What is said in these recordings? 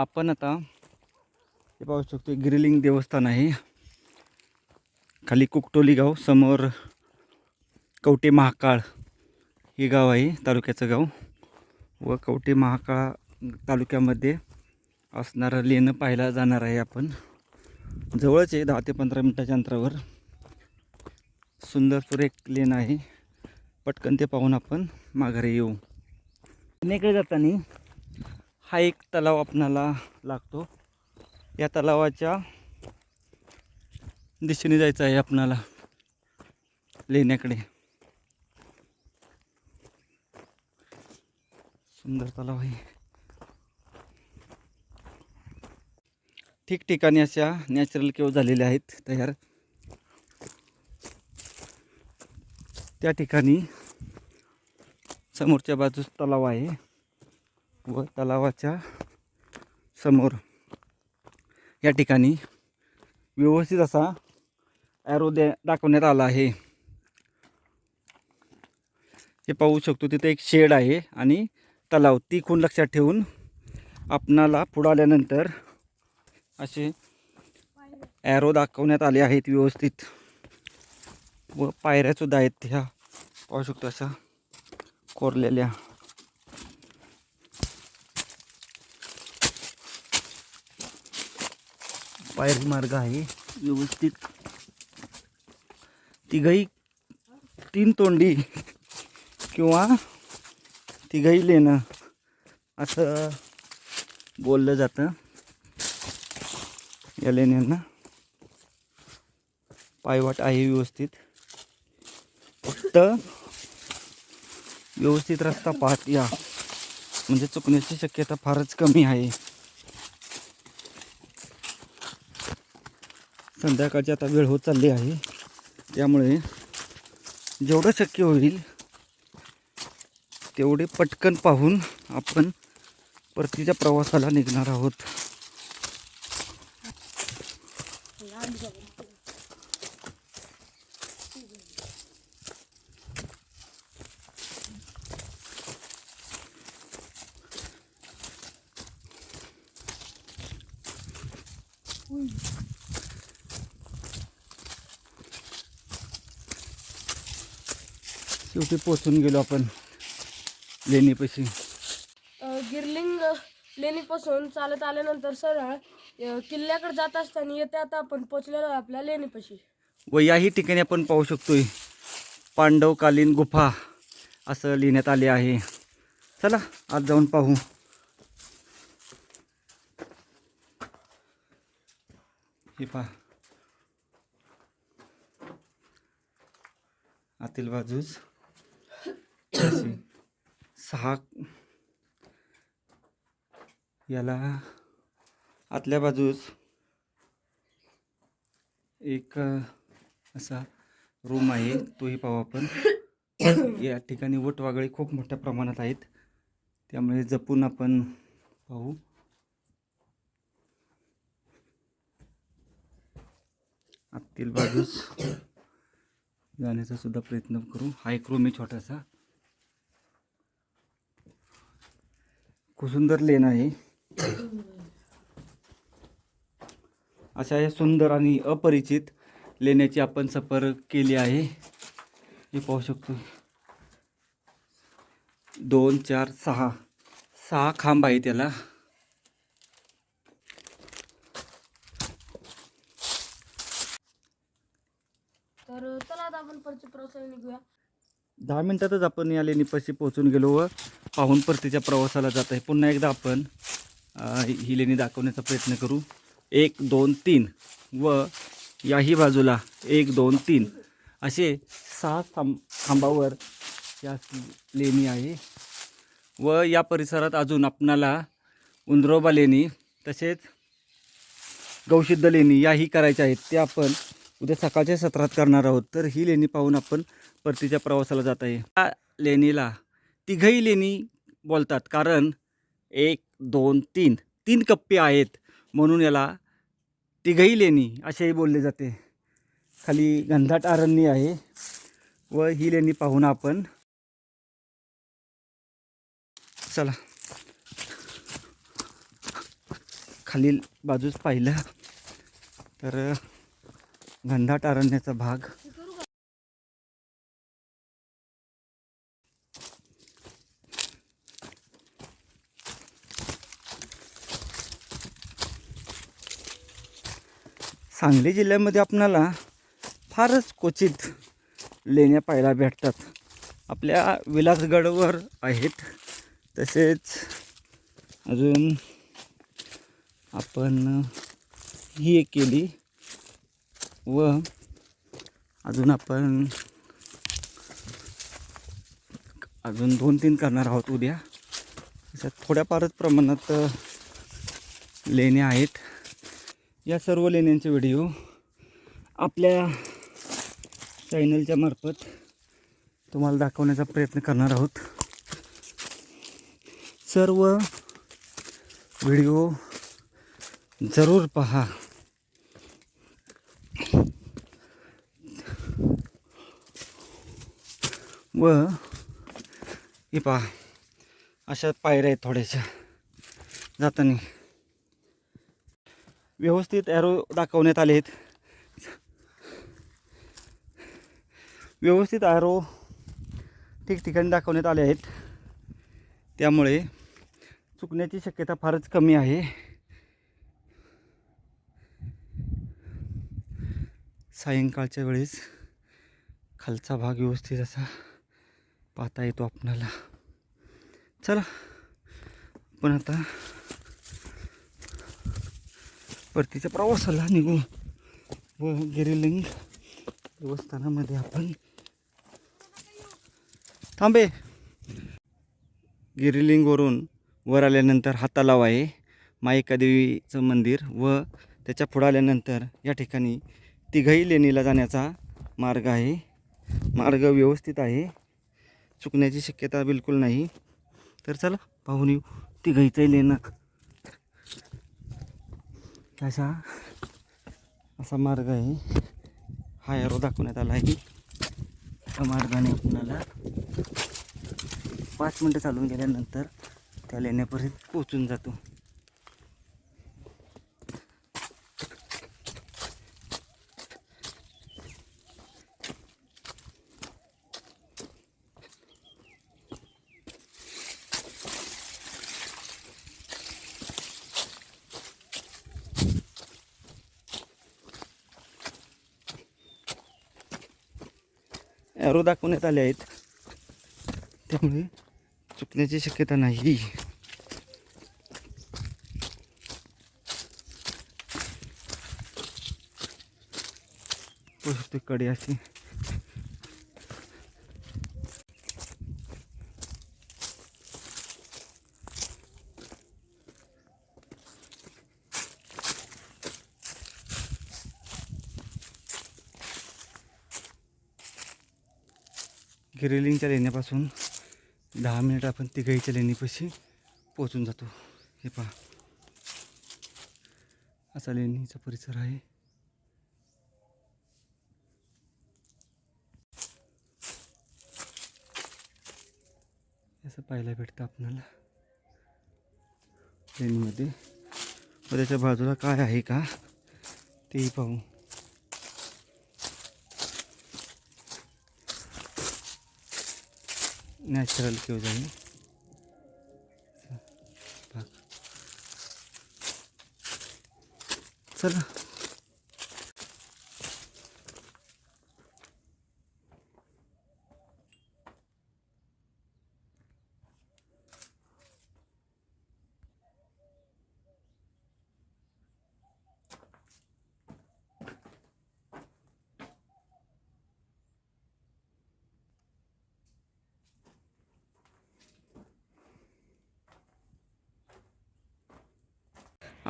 आपण आता हे पाहू शकतो गिरिलिंग देवस्थान आहे. खाली कुकटोली गाव समोर कवटे महाकाळ हे गाव आहे तालुक्याचं गाव. व कवटे महाकाळ तालुक्यामध्ये असणारं लेणं पाहायला जाणार आहे आपण. जवळच आहे दहा ते पंधरा मिनटाच्या अंतरावर. सुंदर सुरेख लेण आहे. पटकन ते पाहून आपण माघारी येऊ. लेणीकडे जाताना हा एक तलाव आपणाला लागतो. या तलावाच्या दिशेने जायचं आहे आपणाला लेण्याकडे. सुंदर तलाव आहे. ठिकठिकाणी अशा नॅचरल केव झालेल्या आहेत तयार. त्या ठिकाणी समोरच्या बाजूस तलाव आहे. व तलावाच्या समोर. या ठिकाणी व्यवस्थित असा ॲरो दे दाखवण्यात आला आहे. हे पाहू शकतो तिथे एक शेड आहे आणि तलाव. ती खूण लक्षात ठेवून आपणाला पुढं आल्यानंतर असे ॲरो दाखवण्यात आले आहेत व्यवस्थित. व पायऱ्यासुद्धा आहेत ह्या पाहू शकतो अशा कोरलेल्या. पायरी मार्ग आहे. व्यवस्थित. तिघही तीन तोंडी किंवा तिघही लेणं असं बोललं जातं या लेण्यांना. पायवाट आहे व्यवस्थित. फक्त व्यवस्थित रस्ता पाहत या. म्हणजे चुकण्याची शक्यता फारच कमी आहे. संध्याकाळची आता वेळ होत चालली आहे. त्यामुळे जेवढं शक्य होईल तेवढे पटकन पाहून आपण परतीच्या प्रवासाला निघणार आहोत. शेवटी पोचून गेलो आपण लेणीपाशी. गिरलिंग लेणीपासून चालत आल्यानंतर सरळ किल्ल्याकडे जात असताना येते आता आपण पोचलेलो आपल्या लेणीपाशी. व याही ठिकाणी आपण पाहू शकतोय पांडवकालीन गुफा असं लिहिण्यात आले आहे. चला आज जाऊन पाहू. हे पहा. आतील बाजूस सहा याला आतल्या बाजूस एक असा रूम आहे. तोही पाहू आपण. या ठिकाणी वटवागळे खूप मोठ्या प्रमाणात आहेत. त्यामुळे जपून आपण पाहू. आतील बाजूस जाण्याचा सुद्धा प्रयत्न करू. हा एक रूम आहे छोटासा. खूप सुंदर लेन आहे. अशा या सुंदर आणि अपरिचित लेण्याची आपण सफर केली आहे. हे पाहू शकतो. दोन चार सहा. सहा खांब आहे त्याला तर चला आता आपण परत प्रवासाला निघूया. दहा मिनटातच आपण या लेणीपाशी पोहोचून गेलो व पाहून परतीच्या प्रवासाला जात आहे. पुन्हा एकदा आपण ही लेणी दाखवण्याचा प्रयत्न करू. एक दोन तीन व याही बाजूला एक दोन तीन असे सहा थांब खांबावर या लेणी आहे. व या परिसरात अजून आपणाला उंदरोबा लेणी तसेच गौसिद्ध लेणी याही करायच्या आहेत. त्या आपण उद्या सकाळच्या सत्रात करणार आहोत. तर ही लेणी पाहून आपण परतीच्या प्रवासाला जात आहे. त्या लेणीला तिघही लेणी बोलतात. कारण एक दोन तीन तीन कप्पे आहेत. म्हणून याला तिघही लेणी असेही बोलले जाते. खाली घनदाट अरण्य आहे व ही लेणी पाहून आपण चला. खालील बाजूस पाहिलं तर घनदाट अरण्याचा भाग सांगली जिल्ह्यामध्ये आपणाला फारच क्वचित लेण्या पाहायला भेटतात. आपल्या विलासगडवर आहेत. तसेच अजून आपण ही एक केली व अजून आपण अजून दोन तीन करणार आहोत उद्या. थोड्याफारच प्रमाणात लेण्या आहेत. या सर्व लेण्यांचे व्हिडिओ आपल्या चॅनलच्या मार्फत तुम्हाला दाखवण्याचा प्रयत्न करणार आहोत. सर्व व्हिडिओ जरूर पहा. व हे पहा अशा पायऱ्या आहेत थोड्याशा जाताना. व्यवस्थित ॲरो दाखवण्यात आले आहेत. व्यवस्थित ॲरो ठिकठिकाणी दाखवण्यात आले आहेत. त्यामुळे चुकण्याची शक्यता फारच कमी आहे. सायंकाळच्या वेळेस खालचा भाग व्यवस्थित असा पाहता येतो आपणाला. चला पण आता परतीच्या प्रवासाला निघू. व गिरिलिंग देवस्थानामध्ये आपण. थांबे. गिरिलिंगवरून वर आल्यानंतर हा तलाव आहे. मायिका देवीचं मंदिर व त्याच्या पुढं आल्यानंतर या ठिकाणी तिघही लेणीला जाण्याचा मार्ग आहे. मार्ग व्यवस्थित आहे. चुकण्याची शक्यता बिलकुल नाही. तर चला पाहून येऊ. तिघहीचं लेणं. असा असा मार्ग आहे. हा एरो दाखवण्यात आला आहे. त्या मार्गाने आपणाला पाच मिनटं चालून गेल्यानंतर त्या लेण्यापर्यंत पोचून जातो. ॲरो दाखवण्यात आले आहेत. त्यामुळे चुकण्याची शक्यता नाही. पोहोचते कडे अशी. गिरेलिंगच्या लेण्यापासून दहा मिनिट आपण तिघाईच्या लेणीपाशी पोचून जातो. हे पहा. असा लेणीचा परिसर आहे. असं पाहायला भेटतं आपल्याला लेणीमध्ये. व त्याच्या बाजूला काय आहे का तेही पाहू. नॅचरल केव्ज आहे चला.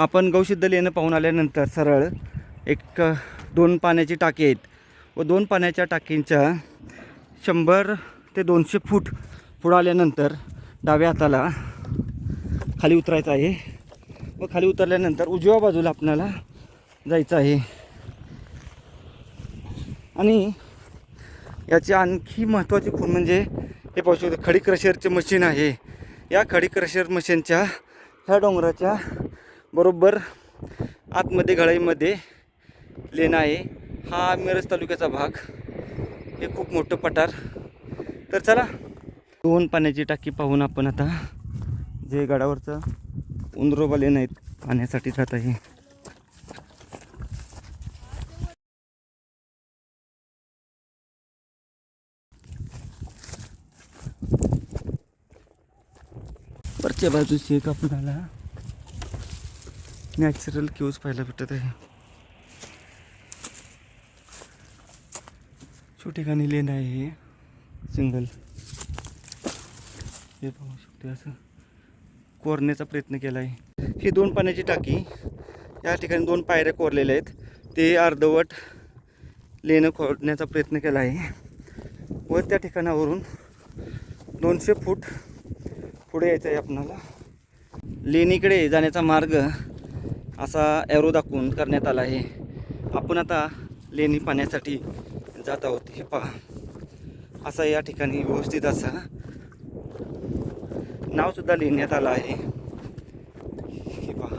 आपण गौशुद्ध लेणं पाहून आल्यानंतर सरळ एक दोन पाण्याची टाकी आहेत व दोन पाण्याच्या टाकींच्या शंभर ते दोनशे फूट पुढं आल्यानंतर डाव्या हाताला खाली उतरायचं आहे व खाली उतरल्यानंतर उजव्या बाजूला आपणाला जायचं आहे. आणि याची आणखी महत्त्वाची खूण म्हणजे हे पाहू शकतो खडी क्रशरचे मशीन आहे. या खडी क्रशर मशीनच्या ह्या डोंगराच्या बरोबर आतमध्ये घळईमध्ये लेणं आहे. हा मिरज तालुक्याचा भाग. हे खूप मोठं पठार. तर चला दोन पाण्याची टाकी पाहून आपण आता जे गडावरचं उंदरोबा लेणं आहेत पाण्यासाठी जात आहे. वरच्या बाजूची एक आपल्याला नॅचरल क्यूज पाहायला भेटत आहे. छोटी गाणी लेन आहे हे. सिंगल हे पाहू शकते असं. कोरण्याचा प्रयत्न केला आहे ही दोन पाण्याची टाकी. या ठिकाणी दोन पायऱ्या कोरलेल्या आहेत. ते अर्धवट लेणं खोडण्याचा प्रयत्न केला आहे व त्या ठिकाणावरून दोनशे फूट पुढे यायचं आहे आपणाला लेणीकडे जाण्याचा मार्ग असा ॲरो दाखवून करण्यात आला आहे. आपण आता लेणी पाण्यासाठी जात आहोत. हे पहा. असा या ठिकाणी व्यवस्थित असा नावसुद्धा लिहिण्यात आलं आहे. हे पहा.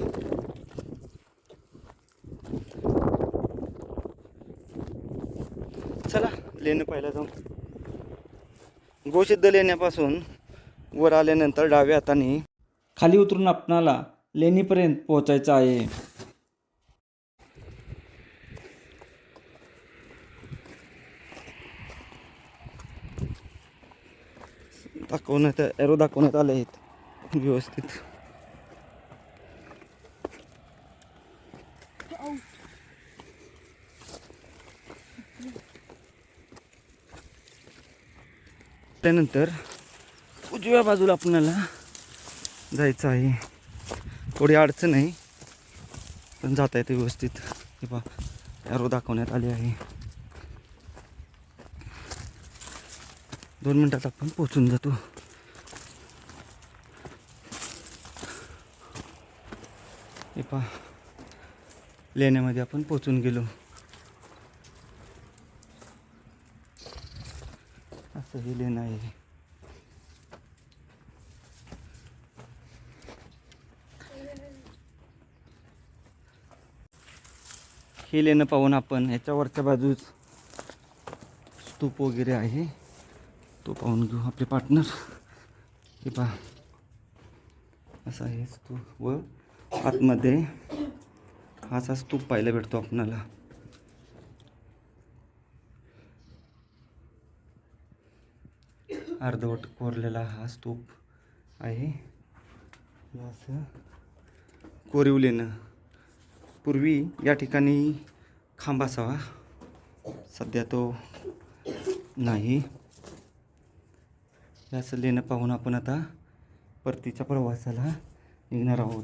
चला लेणं पाहिलं जाऊ. गोसिद्ध लेण्यापासून वर आल्यानंतर डाव्या हाताने खाली उतरून आपणाला लेणीपर्यंत पोहोचायचं आहे. दाखवण्यात एरो दाखवण्यात आले आहेत व्यवस्थित. त्यानंतर उजव्या बाजूला आपल्याला जायचं आहे. थोडी अडचण आहे. पण जाता येते व्यवस्थित. हे बा एरो दाखवण्यात आली आहे. दोन मिनटात आपण पोचून जातो. हे पहा लेण्यामध्ये आपण पोचून गेलो. असं हे लेणं आहे. हे लेणं पाहून आपण ह्याच्यावरच्या बाजूस स्तूप वगैरे आहे. तो पाहून घेऊ आपले पार्टनर हे पहा. असा आहे स्तूप व आतमध्ये हा असा स्तूप पाहायला भेटतो आपणाला. अर्धवट कोरलेला हा स्तूप आहे. असं कोरीव लेणं. पूर्वी या ठिकाणी खांब असावा. सध्या तो नाही. या सल्लेनं लेणं पाहून आपण आता परतीच्या प्रवासाला निघणार आहोत.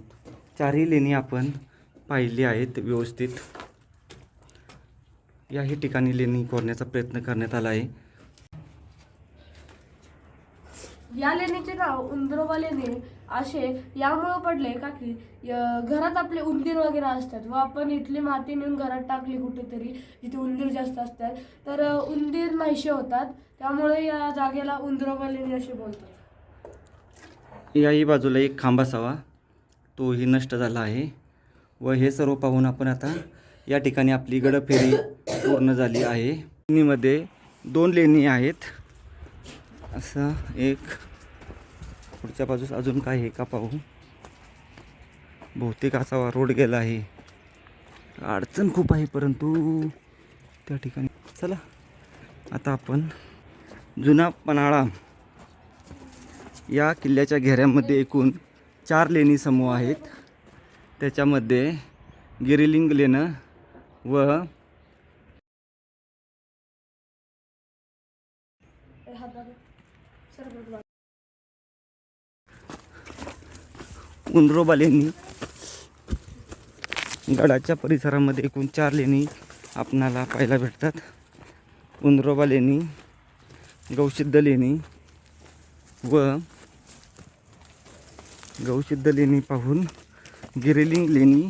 चारही लेणी आपण पाहिली आहेत व्यवस्थित. याही ठिकाणी लेणी कोरण्याचा प्रयत्न करण्यात आला आहे. या लेणीचे नाव उंदरोबा लेणी असे यामुळं पडले का की य- घरात आपले उंदीर वगैरे असतात व आपण इथली माती नेऊन घरात टाकली कुठेतरी जिथे उंदीर जास्त असतात तर उंदीर नाहीसे होतात. त्यामुळे या जागेला उंदरोबा लेणी असे बोलतात. याही बाजूला एक खांब असावा. तोही नष्ट झाला आहे. व हे सर्व पाहून आपण आता या ठिकाणी आपली गडफेरी पूर्ण झाली आहे. लेणीमध्ये दोन लेणी आहेत. असं एक पुढच्या बाजूस अजून काय आहे का पाहू? बहुतेक असावा रोड गेला आहे. अडचण खूप आहे परंतु त्या ठिकाणी चला आता आपण जुना पन्हाळा या किल्ल्याच्या घेऱ्यामध्ये एकूण चार लेणी समूह आहेत. त्याच्यामध्ये गिरिलिंग लेणं व उंदरोबा लेणी गडाच्या परिसरामध्ये एकूण चार लेणी आपणाला पाहायला भेटतात. उंदरोबा लेणी गौसिद्ध लेणी व गौसिद्ध लेणी पाहून गिरेली लेणी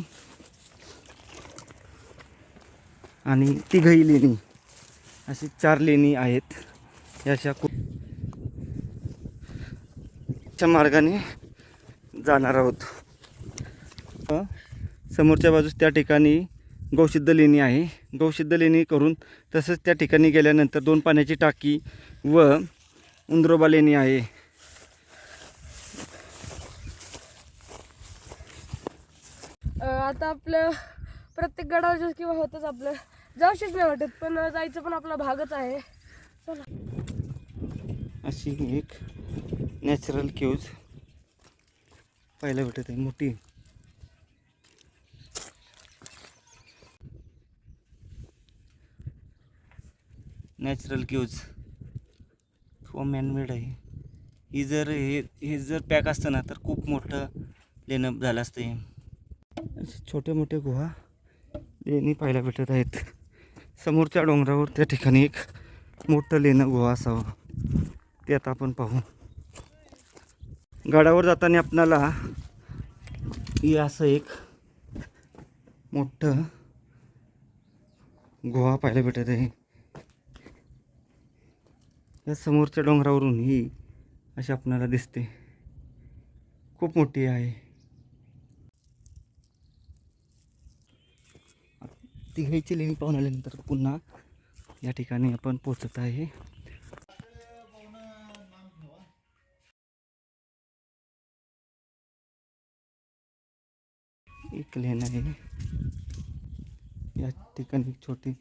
आणि तिघही लेणी अशी चार लेणी आहेत. अशा खूप च्या मार्गाने जाणार आहोत. समोरच्या बाजूस त्या ठिकाणी गौसिद्ध लेणी आहे. गौसिद्ध लेणी करून तसंच त्या ठिकाणी गेल्यानंतर दोन पाण्याची टाकी व उंदरोबा लेणी आहे. आता आपलं प्रत्येक गडावर किंवा होतच आपलं. जाऊशीच नाही वाटत पण जायचं पण आपला भागच आहे. अशी एक नॅचरल क्यूज पाहायला भेटत आहे मोठी. नॅचरल क्यूज किंवा मॅनमेड आहे. ही जर हे हे जर पॅक असतं ना तर खूप मोठं लेणं झालं असतं हे. छोटे मोठे गुहा लेणी पाहायला भेटत आहेत. समोरच्या डोंगरावर त्या ठिकाणी एक मोठं लेणं गुहा असावं. ते आता आपण पाहू. गडावर जाताना आपणाला हे असं एक मोठं गुहा पाहायला भेटत आहे. या समोरच्या डोंगरावरून ही अशी आपणाला दिसते. खूप मोठी आहे. ती लेणी पाहून आल्यानंतर पुन्हा या ठिकाणी आपण पोचत आहे. एक लेन आहे. या ठिकाणी एक छोटी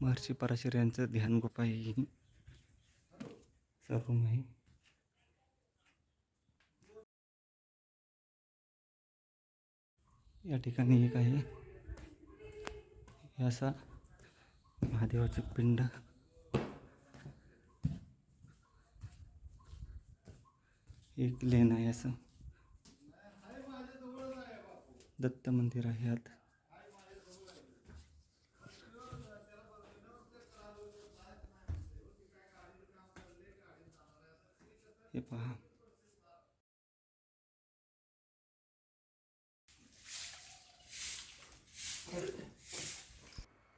महर्षी पराशर यांचं ध्यान गुफा आहे. रूम आहे. या ठिकाणी एक आहे. असा महादेवाचं पिंड. एक लेन आहे असं. दत्त मंदिर आहे आत हे पहा.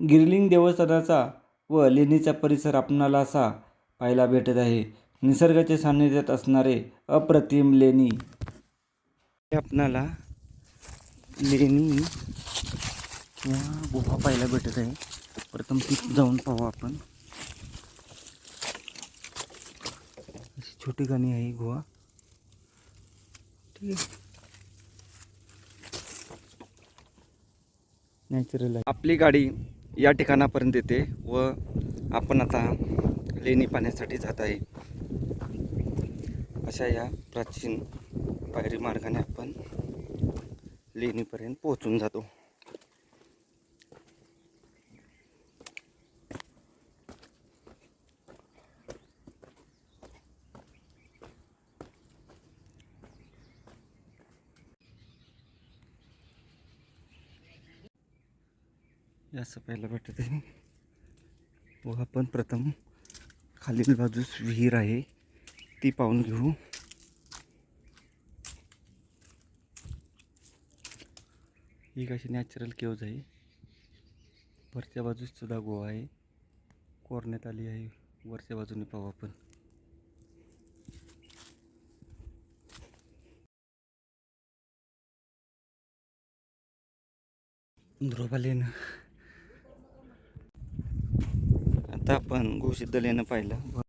गिरलिंग देवस्थानाचा व लेणीचा परिसर आपणाला असा पाहायला भेटत आहे. निसर्गाच्या सान्निध्यात असणारे अप्रतिम लेणी. हे आपणाला लेणी. किंवा गुहा पाहायला भेटत आहे. प्रथम तिथं जाऊन पाहू आपण. अशी छोटी गाणी आहे गुहा. ठीक आहे. नॅचरल आहे. आपली गाडी या ठिकाणापर्यंत येते व आपण आता लेणी पाहण्यासाठी जात आहे. अशा या प्राचीन पायरी मार्गाने आपण लेणीपर्यंत पोहोचून जातो. असं पाहायला भेटत आहे व आपण प्रथम खालील बाजूस विहीर आहे. ती पाहून घेऊ. ही अशी नॅचरल केव्ज आहे. वरच्या बाजूस सुद्धा गोवा आहे. कोरण्यात आली आहे. वरच्या बाजूने पाहू आपण. ध्रुवा लेणं आता आपण घोषित लेणं पाहिलं.